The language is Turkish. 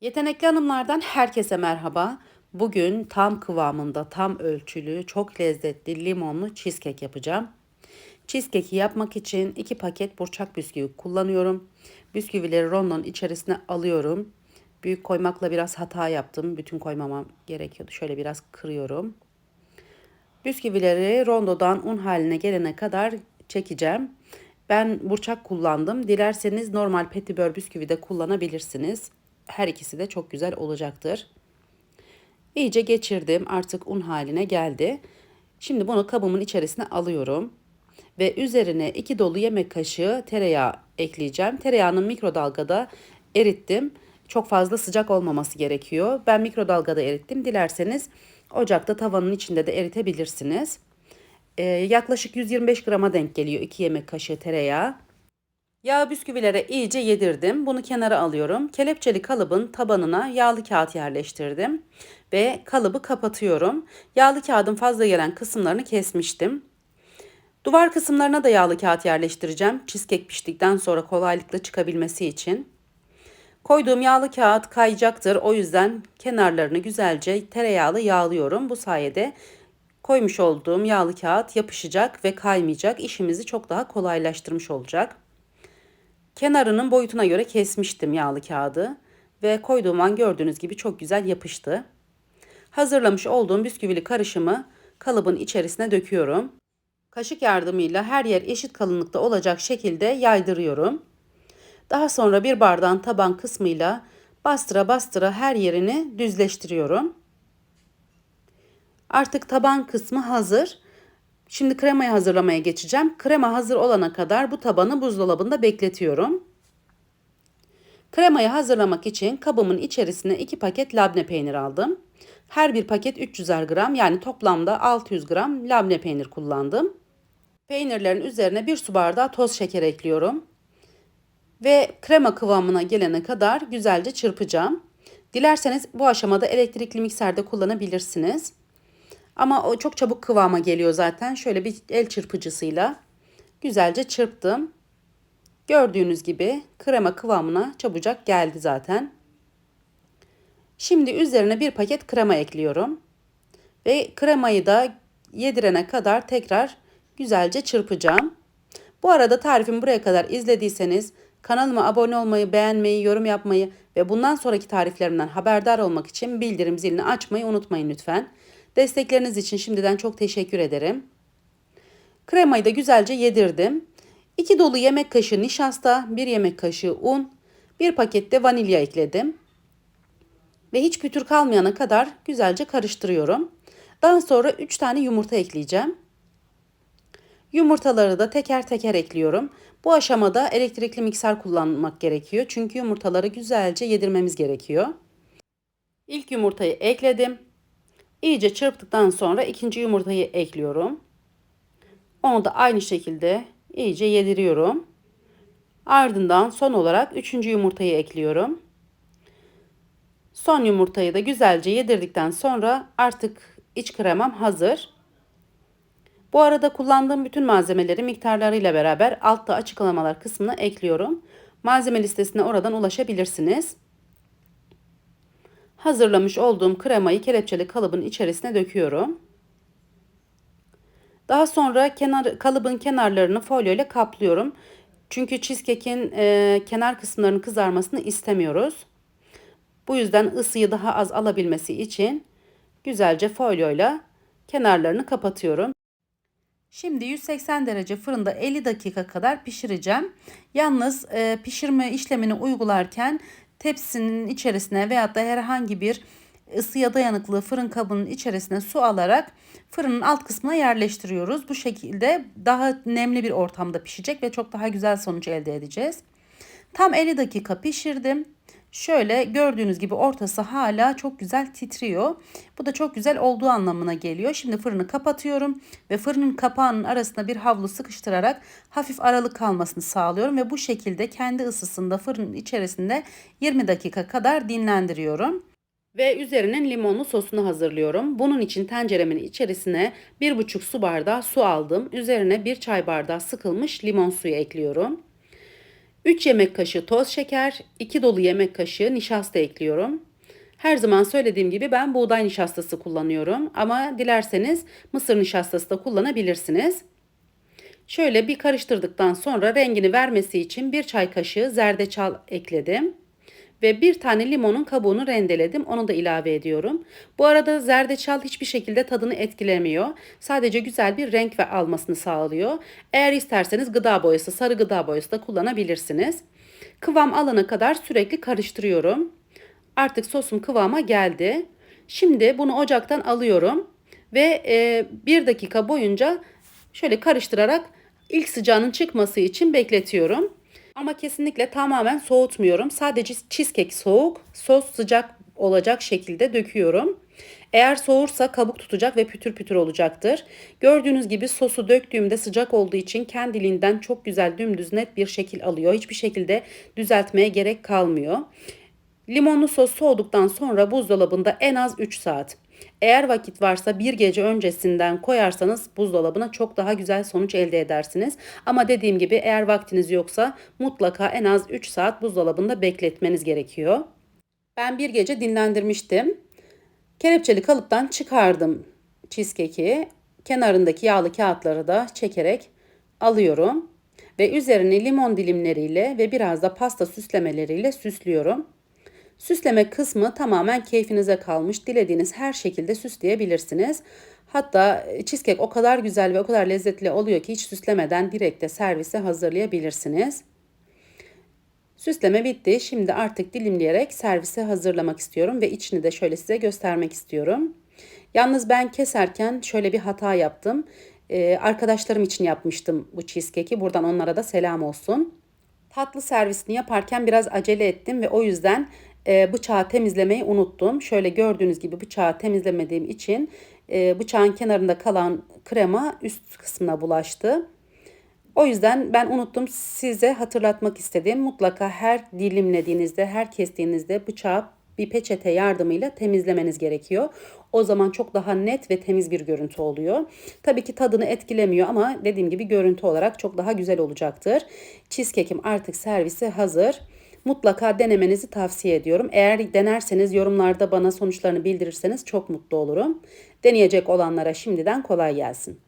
Yetenekli hanımlardan herkese merhaba. Bugün tam kıvamında, tam ölçülü, çok lezzetli limonlu cheesecake yapacağım. Cheesecake'i yapmak için 2 paket burçak bisküvi kullanıyorum. Bisküvileri rondonun içerisine alıyorum. Büyük koymakla biraz hata yaptım. Bütün koymamam gerekiyordu. Şöyle biraz kırıyorum. Bisküvileri rondodan un haline gelene kadar çekeceğim. Ben burçak kullandım. Dilerseniz normal petibör bisküvi de kullanabilirsiniz. Her ikisi de çok güzel olacaktır. İyice geçirdim. Artık un haline geldi. Şimdi bunu kabımın içerisine alıyorum. Ve üzerine 2 dolu yemek kaşığı tereyağı ekleyeceğim. Tereyağını mikrodalgada erittim. Çok fazla sıcak olmaması gerekiyor. Ben mikrodalgada erittim. Dilerseniz ocakta tavanın içinde de eritebilirsiniz. Ee, yaklaşık 125 grama denk geliyor 2 yemek kaşığı tereyağı. Yağ bisküvilere iyice yedirdim. Bunu kenara alıyorum. Kelepçeli kalıbın tabanına yağlı kağıt yerleştirdim. Ve kalıbı kapatıyorum. Yağlı kağıdın fazla gelen kısımlarını kesmiştim. Duvar kısımlarına da yağlı kağıt yerleştireceğim. Cheesecake piştikten sonra kolaylıkla çıkabilmesi için. Koyduğum yağlı kağıt kayacaktır. O yüzden kenarlarını güzelce tereyağlı yağlıyorum. Bu sayede koymuş olduğum yağlı kağıt yapışacak ve kaymayacak. İşimizi çok daha kolaylaştırmış olacak. Kenarının boyutuna göre kesmiştim yağlı kağıdı ve koyduğum an gördüğünüz gibi çok güzel yapıştı. Hazırlamış olduğum bisküvili karışımı kalıbın içerisine döküyorum. Kaşık yardımıyla her yer eşit kalınlıkta olacak şekilde yaydırıyorum. Daha sonra bir bardağın taban kısmıyla bastıra bastıra her yerini düzleştiriyorum. Artık taban kısmı hazır. Şimdi kremayı hazırlamaya geçeceğim. Krema hazır olana kadar bu tabanı buzdolabında bekletiyorum. Kremayı hazırlamak için kabımın içerisine 2 paket labne peynir aldım. Her bir paket 300'er gram yani toplamda 600 gram labne peynir kullandım. Peynirlerin üzerine 1 su bardağı toz şeker ekliyorum. Ve krema kıvamına gelene kadar güzelce çırpacağım. Dilerseniz bu aşamada elektrikli mikserde kullanabilirsiniz. Ama o çok çabuk kıvama geliyor zaten. Şöyle bir el çırpıcısıyla güzelce çırptım. Gördüğünüz gibi krema kıvamına çabucak geldi zaten. Şimdi üzerine bir paket krema ekliyorum. Ve kremayı da yedirene kadar tekrar güzelce çırpacağım. Bu arada tarifimi buraya kadar izlediyseniz kanalıma abone olmayı, beğenmeyi, yorum yapmayı ve bundan sonraki tariflerimden haberdar olmak için bildirim zilini açmayı unutmayın lütfen. Destekleriniz için şimdiden çok teşekkür ederim. Kremayı da güzelce yedirdim. 2 dolu yemek kaşığı nişasta, 1 yemek kaşığı un, 1 paket de vanilya ekledim. Ve hiç pütür kalmayana kadar güzelce karıştırıyorum. Daha sonra 3 tane yumurta ekleyeceğim. Yumurtaları da teker teker ekliyorum. Bu aşamada elektrikli mikser kullanmak gerekiyor. Çünkü yumurtaları güzelce yedirmemiz gerekiyor. İlk yumurtayı ekledim. İyice çırptıktan sonra ikinci yumurtayı ekliyorum. Onu da aynı şekilde iyice yediriyorum. Ardından son olarak üçüncü yumurtayı ekliyorum. Son yumurtayı da güzelce yedirdikten sonra artık iç kremam hazır. Bu arada kullandığım bütün malzemeleri miktarlarıyla beraber altta açıklamalar kısmına ekliyorum. Malzeme listesine oradan ulaşabilirsiniz. Hazırlamış olduğum kremayı kelepçeli kalıbın içerisine döküyorum. Daha sonra kenar kalıbın kenarlarını folyo ile kaplıyorum. Çünkü cheesecake'in e, kenar kısımlarının kızarmasını istemiyoruz. Bu yüzden ısıyı daha az alabilmesi için güzelce folyo ile kenarlarını kapatıyorum. Şimdi 180 derece fırında 50 dakika kadar pişireceğim. Yalnız e, pişirme işlemini uygularken tepsinin içerisine veyahut da herhangi bir ısıya dayanıklı fırın kabının içerisine su alarak fırının alt kısmına yerleştiriyoruz. Bu şekilde daha nemli bir ortamda pişecek ve çok daha güzel sonuç elde edeceğiz. Tam 50 dakika pişirdim. Şöyle gördüğünüz gibi ortası hala çok güzel titriyor. Bu da çok güzel olduğu anlamına geliyor. Şimdi fırını kapatıyorum ve fırının kapağının arasına bir havlu sıkıştırarak hafif aralık kalmasını sağlıyorum ve bu şekilde kendi ısısında fırının içerisinde 20 dakika kadar dinlendiriyorum. Ve üzerinin limonlu sosunu hazırlıyorum. Bunun için tenceremin içerisine 1,5 su bardağı su aldım. Üzerine 1 çay bardağı sıkılmış limon suyu ekliyorum. 3 yemek kaşığı toz şeker, 2 dolu yemek kaşığı nişasta ekliyorum. Her zaman söylediğim gibi ben buğday nişastası kullanıyorum ama dilerseniz mısır nişastası da kullanabilirsiniz. Şöyle bir karıştırdıktan sonra rengini vermesi için bir çay kaşığı zerdeçal ekledim. Ve bir tane limonun kabuğunu rendeledim. Onu da ilave ediyorum. Bu arada zerdeçal hiçbir şekilde tadını etkilemiyor. Sadece güzel bir renk ve almasını sağlıyor. Eğer isterseniz gıda boyası, sarı gıda boyası da kullanabilirsiniz. Kıvam alana kadar sürekli karıştırıyorum. Artık sosum kıvama geldi. Şimdi bunu ocaktan alıyorum ve e, bir dakika boyunca şöyle karıştırarak ilk sıcağının çıkması için bekletiyorum. Ama kesinlikle tamamen soğutmuyorum. Sadece cheesecake soğuk, sos sıcak olacak şekilde döküyorum. Eğer soğursa kabuk tutacak ve pütür pütür olacaktır. Gördüğünüz gibi sosu döktüğümde sıcak olduğu için kendiliğinden çok güzel dümdüz net bir şekil alıyor. Hiçbir şekilde düzeltmeye gerek kalmıyor. Limonlu sos soğuduktan sonra buzdolabında en az 3 saat. Eğer vakit varsa bir gece öncesinden koyarsanız buzdolabına çok daha güzel sonuç elde edersiniz. Ama dediğim gibi eğer vaktiniz yoksa mutlaka en az 3 saat buzdolabında bekletmeniz gerekiyor. Ben bir gece dinlendirmiştim. Kelepçeli kalıptan çıkardım cheesecake'i. Kenarındaki yağlı kağıtları da çekerek alıyorum ve üzerini limon dilimleriyle ve biraz da pasta süslemeleriyle süslüyorum. Süsleme kısmı tamamen keyfinize kalmış. Dilediğiniz her şekilde süsleyebilirsiniz. Hatta cheesecake o kadar güzel ve o kadar lezzetli oluyor ki hiç süslemeden direkt de servise hazırlayabilirsiniz. Süsleme bitti. Şimdi artık dilimleyerek servise hazırlamak istiyorum ve içini de şöyle size göstermek istiyorum. Yalnız ben keserken şöyle bir hata yaptım. Ee, arkadaşlarım için yapmıştım bu cheesecake'i. Buradan onlara da selam olsun. Tatlı servisini yaparken biraz acele ettim ve o yüzden e, bıçağı temizlemeyi unuttum. Şöyle gördüğünüz gibi bıçağı temizlemediğim için e, bıçağın kenarında kalan krema üst kısmına bulaştı. O yüzden ben unuttum size hatırlatmak istedim. Mutlaka her dilimlediğinizde, her kestiğinizde bıçağı bir peçete yardımıyla temizlemeniz gerekiyor. O zaman çok daha net ve temiz bir görüntü oluyor. Tabii ki tadını etkilemiyor ama dediğim gibi görüntü olarak çok daha güzel olacaktır. Cheesecake'im artık servise hazır. Mutlaka denemenizi tavsiye ediyorum. Eğer denerseniz yorumlarda bana sonuçlarını bildirirseniz çok mutlu olurum. Deneyecek olanlara şimdiden kolay gelsin.